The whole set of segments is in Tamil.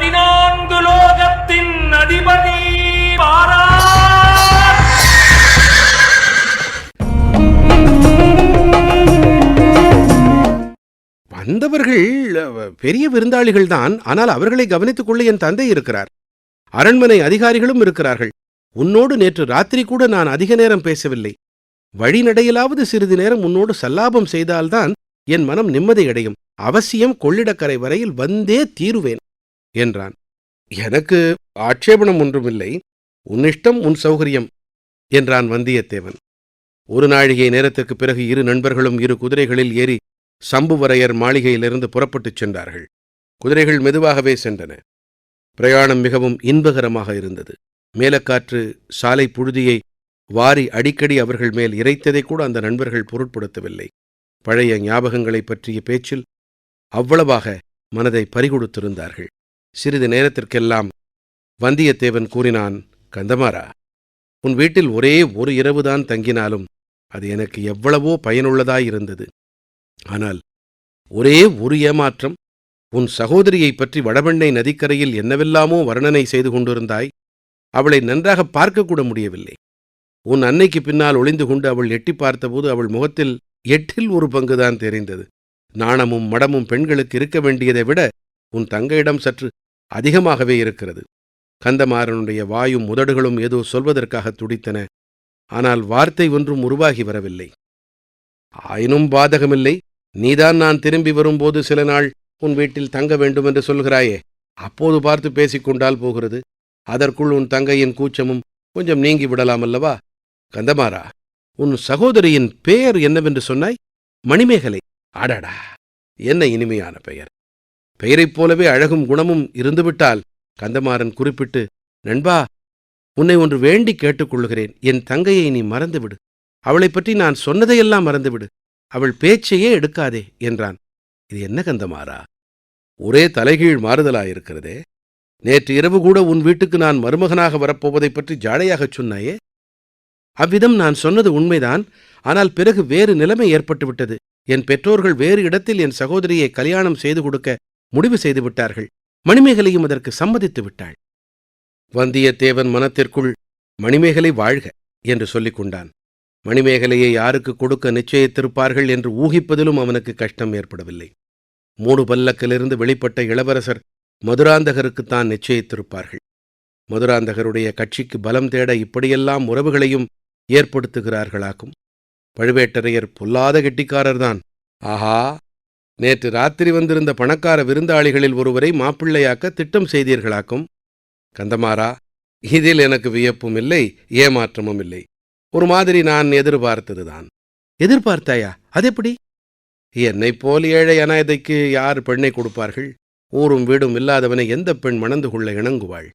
பதினான்கு லோகத்தின் அதிபதி பாரா. வந்தவர்கள் பெரிய விருந்தாளிகள் தான். ஆனால் அவர்களை கவனித்துக் கொள்ள என் தந்தை இருக்கிறார். அரண்மனை அதிகாரிகளும் இருக்கிறார்கள். உன்னோடு நேற்று ராத்திரி கூட நான் அதிக நேரம் பேசவில்லை. வழிநடையிலாவது சிறிது நேரம் உன்னோடு சல்லாபம் செய்தால்தான் என் மனம் நிம்மதியடையும். அவசியம் கொள்ளிடக்கரை வரையில் வந்தே தீருவேன். என்றான். எனக்கு ஆட்சேபணம் ஒன்றுமில்லை. உன் இஷ்டம் உன் சௌகரியம் என்றான் வந்தியத்தேவன். ஒரு நாழிகை நேரத்திற்குப் பிறகு இரு நண்பர்களும் இரு குதிரைகளில் ஏறி சம்புவரையர் மாளிகையிலிருந்து புறப்பட்டுச் சென்றார்கள். குதிரைகள் மெதுவாகவே சென்றன. பிரயாணம் மிகவும் இன்பகரமாக இருந்தது. மேலக்காற்று சாலை புழுதியை வாரி அடிக்கடி அவர்கள் மேல் இறைத்ததை கூட அந்த நண்பர்கள் பொருட்படுத்தவில்லை. பழைய ஞாபகங்களைப் பற்றிய பேச்சில் அவ்வளவாக மனதை பறிகொடுத்திருந்தார்கள். சிறிது நேரத்திற்கெல்லாம் வந்தியத்தேவன் கூறினான் கந்தமாரா உன் வீட்டில் ஒரே ஒரு இரவுதான் தங்கினாலும் அது எனக்கு எவ்வளவோ பயனுள்ளதாயிருந்தது. ஆனால் ஒரே ஒரு ஏமாற்றம் உன் சகோதரியைப் பற்றி வடபெண்ணை நதிக்கரையில் என்னவெல்லாமோ வர்ணனை செய்து கொண்டிருந்தாய் அவளை நன்றாக பார்க்கக்கூட முடியவில்லை. உன் அன்னைக்கு பின்னால் ஒளிந்து கொண்டு அவள் எட்டி பார்த்தபோது அவள் முகத்தில் எட்டில் ஒரு பங்குதான் தெரிந்தது. நாணமும் மடமும் பெண்களுக்கு இருக்க வேண்டியதை விட உன் தங்கையிடம் சற்று அதிகமாகவே இருக்கிறது. கந்தமாறனுடைய வாயும் உதடுகளும் ஏதோ சொல்வதற்காக துடித்தன. ஆனால் வார்த்தை ஒன்றும் உருவாகி வரவில்லை. ஆயினும் பாதகமில்லை நீதான் நான் திரும்பி வரும்போது சில நாள் உன் வீட்டில் தங்க வேண்டும் என்று சொல்கிறாயே. அப்போது பார்த்து பேசிக் கொண்டால் போகிறது. அதற்குள் உன் தங்கையின் கூச்சமும் கொஞ்சம் நீங்கி விடலாம் அல்லவா கந்தமாரா உன் சகோதரியின் பெயர் என்னவென்று சொன்னாய்? மணிமேகலை. அடடா என்ன இனிமையான பெயர். பெயரைப் போலவே அழகும் குணமும் இருந்துவிட்டால் கந்தமாறன் குறிப்பிட்டு நண்பா உன்னை ஒன்று வேண்டி கேட்டுக்கொள்கிறேன் என் தங்கையை நீ மறந்துவிடு. அவளைப் பற்றி நான் சொன்னதையெல்லாம் மறந்துவிடு. அவள் பேச்சையே எடுக்காதே என்றான். இது என்ன கந்தமாறா? ஒரே தலைகீழ் மாறுதலாயிருக்கிறதே. நேற்று இரவு கூட உன் வீட்டுக்கு நான் மருமகனாக வரப்போவதைப் பற்றி ஜாடையாகச் சொன்னாயே? அவ்விதம் நான் சொன்னது உண்மைதான். ஆனால் பிறகு வேறு நிலைமை ஏற்பட்டுவிட்டது. என் பெற்றோர்கள் வேறு இடத்தில் என் சகோதரியை கல்யாணம் செய்து கொடுக்க முடிவு செய்து விட்டார்கள். மணிமேகலையும் அதற்கு சம்மதித்து விட்டாள். வந்தியத்தேவன் மனத்திற்குள் மணிமேகலை வாழ்க என்று சொல்லிக் கொண்டான். மணிமேகலையை யாருக்கு கொடுக்க நிச்சயித்திருப்பார்கள் என்று ஊகிப்பதிலும் அவனுக்கு கஷ்டம் ஏற்படவில்லை. மூடு பல்லக்கிலிருந்து வெளிப்பட்ட இளவரசர் மதுராந்தகருக்குத்தான் நிச்சயித்திருப்பார்கள். மதுராந்தகருடைய கட்சிக்கு பலம் தேட இப்படியெல்லாம் உறவுகளையும் ஏற்படுத்துகிறார்களாக்கும். பழுவேட்டரையர் பொல்லாத கெட்டிக்காரர்தான். ஆஹா! நேற்று ராத்திரி வந்திருந்த பணக்கார விருந்தாளிகளில் ஒருவரை மாப்பிள்ளையாக்க திட்டம் செய்தீர்களாக்கும்? கந்தமாரா இதில் எனக்கு வியப்பும் இல்லை ஏமாற்றமும் இல்லை. ஒரு மாதிரி நான் எதிர்பார்த்ததுதான். எதிர்பார்த்தாயா? அதெப்படி? என்னைப் போல் ஏழை அனாதைக்கு யார் பெண்ணை கொடுப்பார்கள்? ஊரும் வீடும் இல்லாதவனை எந்த பெண் மணந்து கொள்ள இணங்குவாள்?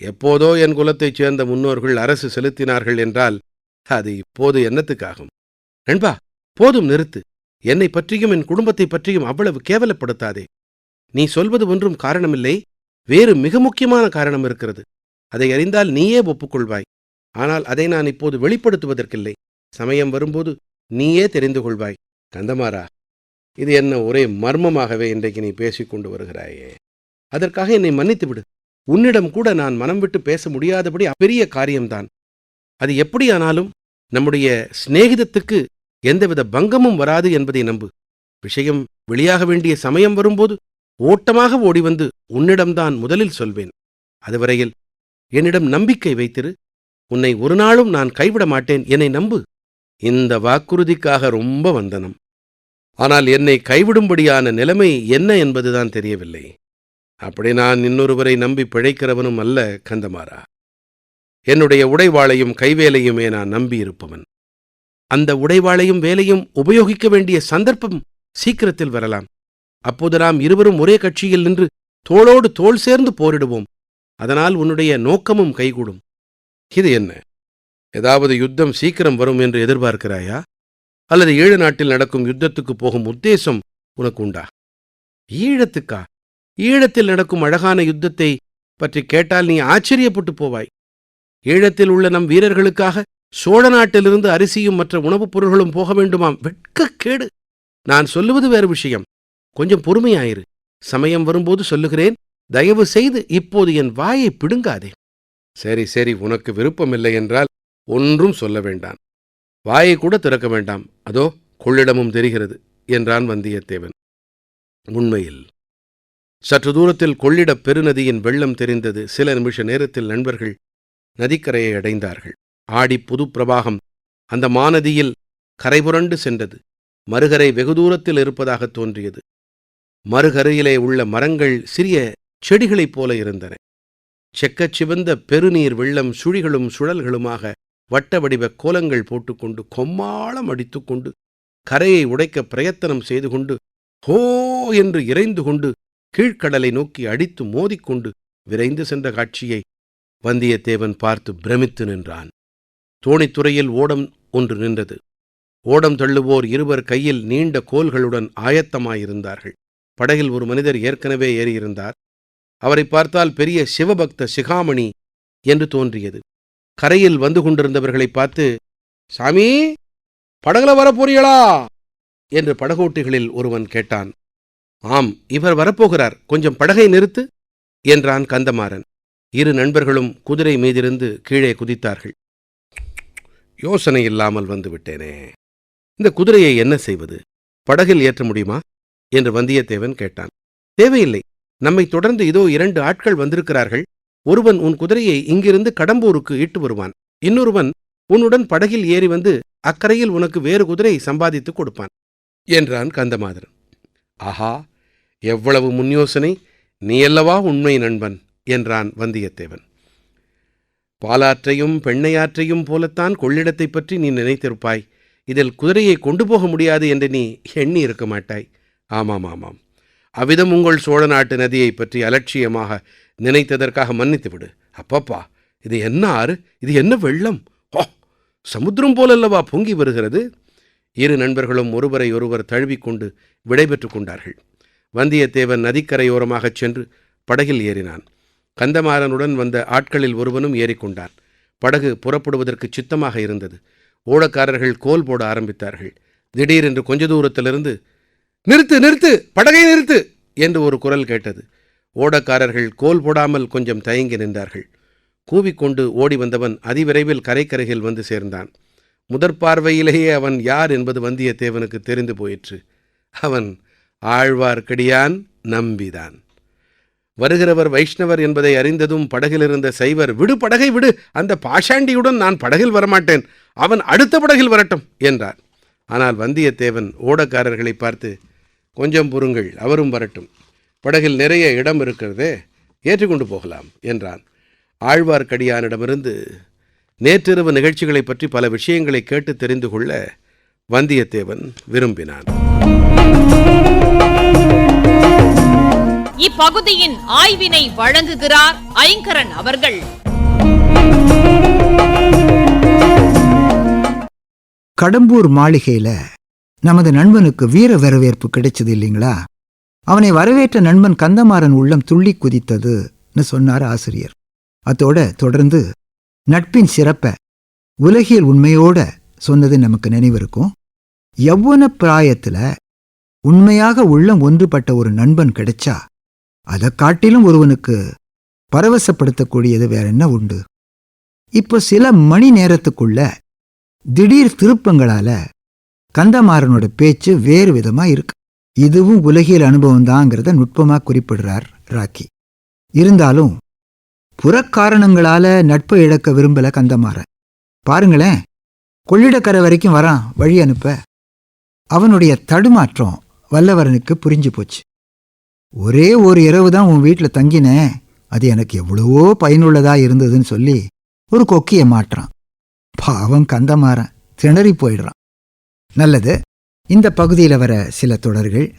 எப்போதோ என் குலத்தைச் சேர்ந்த முன்னோர்கள் அரசு செலுத்தினார்கள் என்றால் அது இப்போது என்னத்துக்காகும்? நண்பா போதும் நிறுத்து. என்னை பற்றியும் என் குடும்பத்தைப் பற்றியும் அவ்வளவு கேவலப்படுத்தாதே. நீ சொல்வது ஒன்றும் காரணமில்லை. வேறு மிக முக்கியமான காரணம் இருக்கிறது. அதை அறிந்தால் நீயே ஒப்புக்கொள்வாய். ஆனால் அதை நான் இப்போது வெளிப்படுத்துவதற்கில்லை. சமயம் வரும்போது நீயே தெரிந்து கொள்வாய். கந்தமாரா இது என்ன ஒரே மர்மமாகவே இன்றைக்கு நீ பேசிக் கொண்டு வருகிறாயே. அதற்காக என்னை மன்னித்து விடு உன்னிடம் கூட நான் மனம் விட்டு பேச முடியாதபடி பெரிய காரியம்தான். அது எப்படியானாலும் நம்முடைய சிநேகிதத்துக்கு எந்தவித பங்கமும் வராது என்பதை நம்பு. விஷயம் வெளியாக வேண்டிய சமயம் வரும்போது ஓட்டமாக ஓடி வந்து உன்னிடம்தான் முதலில் சொல்வேன். அதுவரையில் என்னிடம் நம்பிக்கை வைத்திரு. உன்னை ஒரு நாளும் நான் கைவிட மாட்டேன். என்னை நம்பு. இந்த வாக்குறுதிக்காக ரொம்ப வந்தனம். ஆனால் என்னை கைவிடும்படியான நிலைமை என்ன என்பதுதான் தெரியவில்லை. அப்படி நான் இன்னொருவரை நம்பி பிழைக்கிறவனும் அல்ல கந்தமாரா என்னுடைய உடைவாளையும் கைவேலையுமே நான் நம்பியிருப்பவன். அந்த உடைவாளையும் வேலையும் உபயோகிக்க வேண்டிய சந்தர்ப்பம் சீக்கிரத்தில் வரலாம். அப்போது நாம் இருவரும் ஒரே கட்சியில் நின்று தோளோடு தோள் சேர்ந்து போரிடுவோம். அதனால் உன்னுடைய நோக்கமும் கைகூடும். இது என்ன? ஏதாவது யுத்தம் சீக்கிரம் வரும் என்று எதிர்பார்க்கிறாயா? அல்லது ஈழ நாட்டில் நடக்கும் யுத்தத்துக்கு போகும் உத்தேசம் உனக்கு உண்டா? ஈழத்துக்கா? ஈழத்தில் நடக்கும் அழகான யுத்தத்தை பற்றி கேட்டால் நீ ஆச்சரியப்பட்டு போவாய். ஈழத்தில் உள்ள நம் வீரர்களுக்காக சோழ நாட்டிலிருந்து அரிசியும் மற்ற உணவுப் பொருள்களும் போக வேண்டுமாம். வெட்கக்கேடு. நான் சொல்லுவது வேறு விஷயம். கொஞ்சம் பொறுமையாயிரு. சமயம் வரும்போது சொல்லுகிறேன். தயவு செய்து இப்போது என் வாயை பிடுங்காதே. சரி சரி உனக்கு விருப்பமில்லை என்றால் ஒன்றும் சொல்ல வேண்டாம். வாயை கூட திறக்க வேண்டாம். அதோ கொள்ளிடமும் தெரிகிறது என்றான் வந்தியத்தேவன். உண்மையில். சற்று தூரத்தில் கொள்ளிடப் பெருநதியின் வெள்ளம் தெரிந்தது. சில நிமிஷ நேரத்தில் நண்பர்கள் நதிக்கரையை அடைந்தார்கள். ஆடிப் புதுப்பிரவாகம் அந்த மாநதியில் கரைபுரண்டு சென்றது. மறுகரை வெகு தூரத்தில் இருப்பதாகத் தோன்றியது. மறுகரையிலே உள்ள மரங்கள் சிறிய செடிகளைப் போல இருந்தன. செக்கச் சிவந்த பெருநீர் வெள்ளம் சுழிகளும் சுழல்களுமாக வட்ட வடிவ கோலங்கள் போட்டுக்கொண்டு கொம்மாளம் அடித்துக்கொண்டு கரையை உடைக்க பிரயத்தனம் செய்து கொண்டு ஹோ என்று இறைந்து கொண்டு கீழ்க்கடலை நோக்கி அடித்து மோதிக்கொண்டு விரைந்து சென்ற காட்சியை வந்தியத்தேவன் பார்த்து பிரமித்து நின்றான். தோணித்துறையில் ஓடம் ஒன்று நின்றது. ஓடம் தள்ளுவோர் இருவர் கையில் நீண்ட கோல்களுடன் ஆயத்தமாயிருந்தார்கள். படகில் ஒரு மனிதர் ஏற்கனவே ஏறியிருந்தார். அவரை பார்த்தால் பெரிய சிவபக்த சிகாமணி என்று தோன்றியது. கரையில் வந்து கொண்டிருந்தவர்களை பார்த்து சாமி படகுல வரப்போறீங்களா? என்று படகோட்டிகளில் ஒருவன் கேட்டான். ஆம் இவர் வரப்போகிறார். கொஞ்சம் படகை நிறுத்து என்றான் கந்தமாறன். இரு நண்பர்களும் குதிரை மீதிருந்து கீழே குதித்தார்கள். யோசனை இல்லாமல் வந்து விட்டேனே. இந்த குதிரையை என்ன செய்வது? படகில் ஏற்ற முடியுமா? என்று வந்தியத்தேவன் கேட்டான். தேவையில்லை. நம்மை தொடர்ந்து இதோ இரண்டு ஆட்கள் வந்திருக்கிறார்கள். ஒருவன் உன் குதிரையை இங்கிருந்து கடம்பூருக்கு இட்டு வருவான். இன்னொருவன் உன்னுடன் படகில் ஏறி வந்து அக்கறையில் உனக்கு வேறு குதிரை சம்பாதித்துக் கொடுப்பான் என்றான் கந்தமாதரன். ஆஹா எவ்வளவு முன்யோசனை. நீயல்லவா உண்மை நண்பன் என்றான் வந்தியத்தேவன். பாலாற்றையும் பெண்ணையாற்றையும் போலத்தான் கொள்ளிடத்தைப் பற்றி நீ நினைத்திருப்பாய். இதில் குதிரையை கொண்டு போக முடியாது என்று நீ எண்ணி இருக்க மாட்டாய். ஆமாம் ஆமாம். அவ்விதம் உங்கள் சோழ நாட்டு நதியைப் பற்றி அலட்சியமாக நினைத்ததற்காக மன்னித்து விடு. அப்பப்பா இது என்ன ஆறு? இது என்ன வெள்ளம்? ஓ சமுத்திரம் போலல்லவா பொங்கி வருகிறது? இரு நண்பர்களும் ஒருவரை ஒருவர் தழுவிக்கொண்டு விடைபெற்று கொண்டார்கள். வந்தியத்தேவன் நதிக்கரையோரமாகச் சென்று படகில் ஏறினான். கந்தமாறனுடன் வந்த ஆட்களில் ஒருவனும் ஏறிக்கொண்டான். படகு புறப்படுவதற்கு சித்தமாக இருந்தது. ஓடக்காரர்கள் கோல் போட ஆரம்பித்தார்கள். திடீரென்று கொஞ்ச தூரத்திலிருந்து நிறுத்து நிறுத்து! படகை நிறுத்து! என்று ஒரு குரல் கேட்டது. ஓடக்காரர்கள் கோல் போடாமல் கொஞ்சம் தயங்கி நின்றார்கள். கூவிக்கொண்டு ஓடி வந்தவன் அதிவிரைவில் கரைக்கரையில் வந்து சேர்ந்தான். முதற் பார்வையிலேயே அவன் யார் என்பது வந்தியத்தேவனுக்கு தெரிந்து போயிற்று. அவன் ஆழ்வார்க்கடியான் நம்பிதான். வருகிறவர் வைஷ்ணவர் என்பதை அறிந்ததும் படகில் இருந்த சைவர் விடு படகை விடு. அந்த பாஷாண்டியுடன் நான் படகில் வரமாட்டேன். அவன் அடுத்த படகில் வரட்டும் என்றார். ஆனால் வந்தியத்தேவன் ஓடக்காரர்களை பார்த்து கொஞ்சம் பொறுங்கள் அவரும் வரட்டும். படகில் நிறைய இடம் இருக்கிறதே ஏற்றுக்கொண்டு போகலாம் என்றான். ஆழ்வார்க்கடியானிடமிருந்து நேற்றிரவு நிகழ்ச்சிகளைப் பற்றி பல விஷயங்களை கேட்டு தெரிந்து கொள்ள வந்தியத்தேவன் விரும்பினான். இப்பகுதியின் ஆய்வினை வழங்குகிறார் ஐங்கரன் அவர்கள். கடம்பூர் மாளிகையில நமது நண்பனுக்கு வீர வரவேற்பு கிடைச்சது இல்லைங்களா? அவனை வரவேற்ற நண்பன் கந்தமாறன் உள்ளம் துள்ளி குதித்ததுன்னு சொன்னார் ஆசிரியர். அதோட தொடர்ந்து நட்பின் சிறப்ப உலகியல் உண்மையோட சொன்னது நமக்கு நினைவிருக்கும். யௌவன பிராயத்துல உண்மையாக உள்ளம் ஒன்றுபட்ட ஒரு நண்பன் கிடைச்சா அதை காட்டிலும் ஒருவனுக்கு பரவசப்படுத்தக்கூடியது வேற என்ன உண்டு? இப்போ சில மணி நேரத்துக்குள்ள திடீர் திருப்பங்களால கந்தமாறனோட பேச்சு வேறு விதமா இருக்கு. இதுவும் உலகியல் அனுபவம் தாங்கிறத நுட்பமாக குறிப்பிடுறார் ராக்கி. இருந்தாலும் புறக்காரணங்களால நட்பை இழக்க விரும்பல கந்தமாறன். பாருங்களேன் கொள்ளிடக்கரை வரைக்கும் வரான் வழி அனுப்ப. அவனுடைய தடுமாற்றம் வல்லவரனுக்கு புரிஞ்சு போச்சு. ஒரே ஒரு இரவு தான் உன் வீட்டில் தங்கினேன் அது எனக்கு எவ்வளவோ பயனுள்ளதா இருந்ததுன்னு சொல்லி ஒரு கொக்கியை மாட்டுறான். பாவம் கந்தமாறன். திணறி போயிடுறான். நல்லது. இந்த பகுதியில் வர சில தொடர்கள்.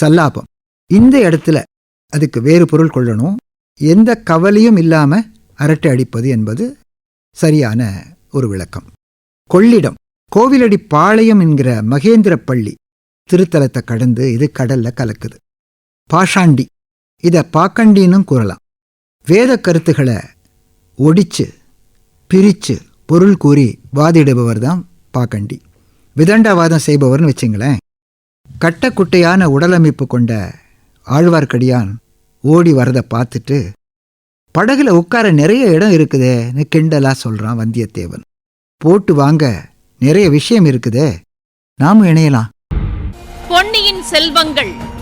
சல்லாபம். இந்த இடத்துல அதுக்கு வேறு பொருள் கொள்ளணும். எந்த கவலையும் இல்லாமல் அரட்டை அடிப்பது என்பது சரியான ஒரு விளக்கம். கொள்ளிடம். கோவிலடி பாளையம் என்கிற மகேந்திர பள்ளி. திருத்தலத்தை கடந்து இது கடல்ல கலக்குது. பாஷாண்டி. இதை பாக்கண்டின்னு கூறலாம். வேத கருத்துக்களை ஒடிச்சு பிரித்து பொருள் கூறி வாதிடுபவர் தான் பாக்கண்டி. விதண்டாவாதம் செய்பவர்னு வச்சுங்களேன். கட்டக்குட்டையான உடலமைப்பு கொண்ட ஆழ்வார்க்கடியான் ஓடி வரதை பார்த்துட்டு படகுல உட்கார நிறைய இடம் இருக்குதேன்னு கிண்டலாக சொல்கிறான் வந்தியத்தேவன். போட்டு வாங்க நிறைய விஷயம் இருக்குதே. நாமும் இணையலாம். பொன்னியின் செல்வங்கள்.